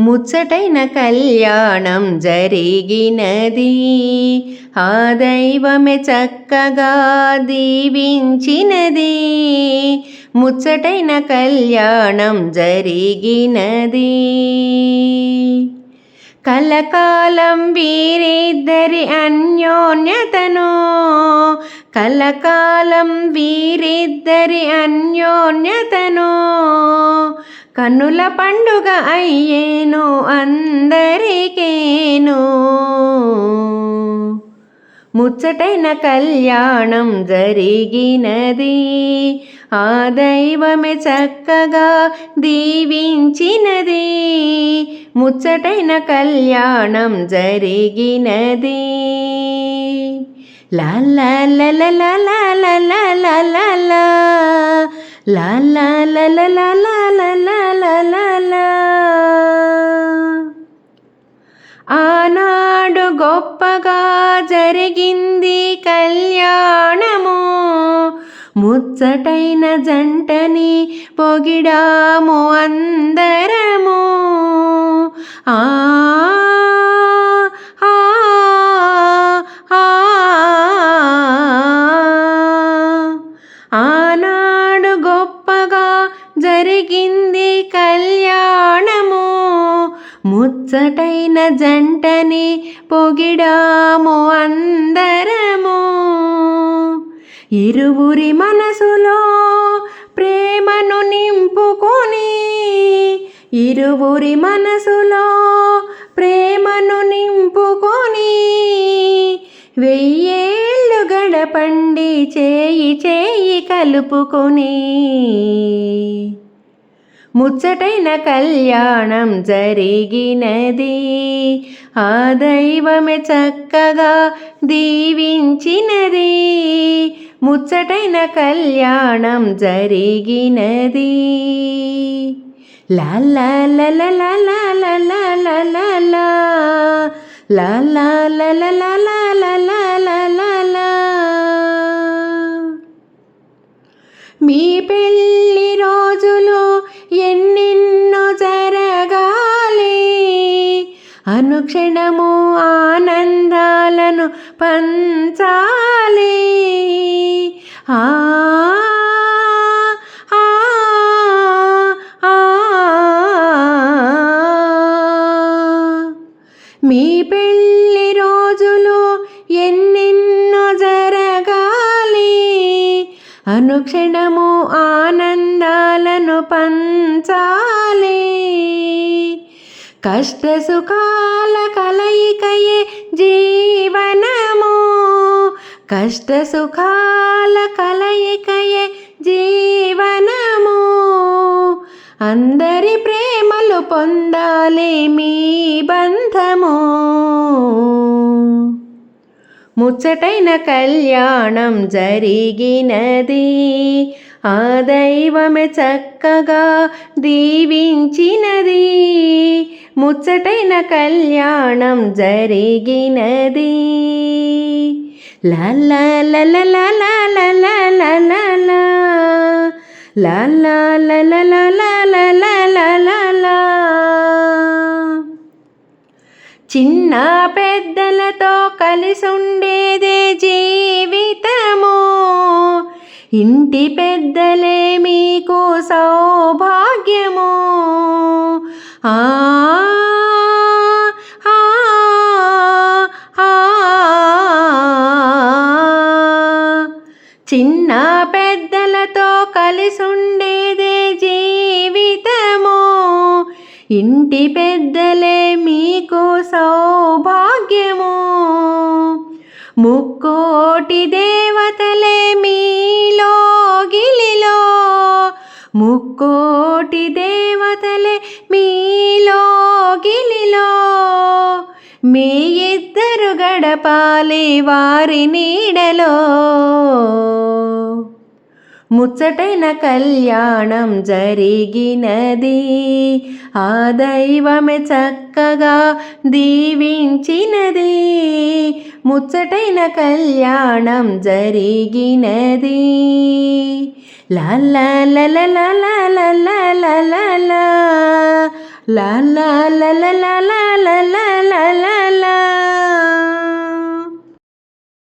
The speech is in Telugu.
ముచ్చటైన కళ్యాణం జరిగినది. ఆ దైవమే చక్కగా దీవించినది. ముచ్చటైన కళ్యాణం జరిగినది. కలకాలం వీరిద్దరి అన్యోన్యతను కలకాలం వీరిద్దరి అన్యోన్యతను కన్నుల పండుగ అయ్యేను అందరికేను ముచ్చటైన కళ్యాణం జరిగినది ఆ దైవమే చక్కగా దీవించినది ముచ్చటైన కళ్యాణం జరిగినది లా లా లా లా లా లా లా లా లా లా లా లా లా లా గొప్పగా జరిగింది కళ్యాణము. ముచ్చటైన జంటని పొగిడాము అందరము. ఆ ఆనాడు గొప్పగా జరిగింది కళ్యాణము. ముచ్చటైన జంటని పొగిడాము అందరము. ఇరువురి మనసులో ప్రేమను నింపుకొని ఇరువురి మనసులో ప్రేమను నింపుకొని వెయ్యేళ్ళు గడపండి చేయి చేయి కలుపుకొని. ముచ్చటైన కళ్యాణం జరిగినది ఆ దైవమే చక్కగా దీవించినది ముచ్చటైన కళ్యాణం జరిగినది లా లా లా లా లాలా లా లా లాలా మీ పెళ్ళిరో అనుక్షణము ఆనందాలను పంచాలి. ఆ ఆ, ఆ, మీ పెళ్ళి రోజులు ఎన్నెన్నో జరగాలి. అనుక్షణము ఆనందాలను పంచాలి. కష్ట సుఖాల కలయికయే జీవనము. కష్ట సుఖాల కలయికయే జీవనము. అందరి ప్రేమలు పొందాలి మీ బంధము. ముచ్చటైన కళ్యాణం జరిగినది ఆ దైవమే చక్కగా దీవించినది ముచ్చటైన కళ్యాణం జరిగినది లాలా లాలా లా లా లాలా లా లా లా చిన్న పెద్దలతో కలిసి ఉండేదే జీవితము. ఇంటి పెద్దలే మీకు సౌభాగ్యము. ఆ ఆ, ఆ, చిన్న పెద్దలతో కలిసి ఉండేదే జీవితము. ఇంటి పెద్దలే మీకు సౌభాగ్యము. ముక్కోటి దేవతలే మీలో గిలిలో ముక్కోటి దేవతలే మీలో గిలిలో మీ ఇద్దరు గడపాలి వారి నీడలో. ముచ్చటైన కళ్యాణం జరిగినది ఆ దైవమే చక్కగా దీవించినది ముచ్చటైన కళ్యాణం జరిగినది లా లా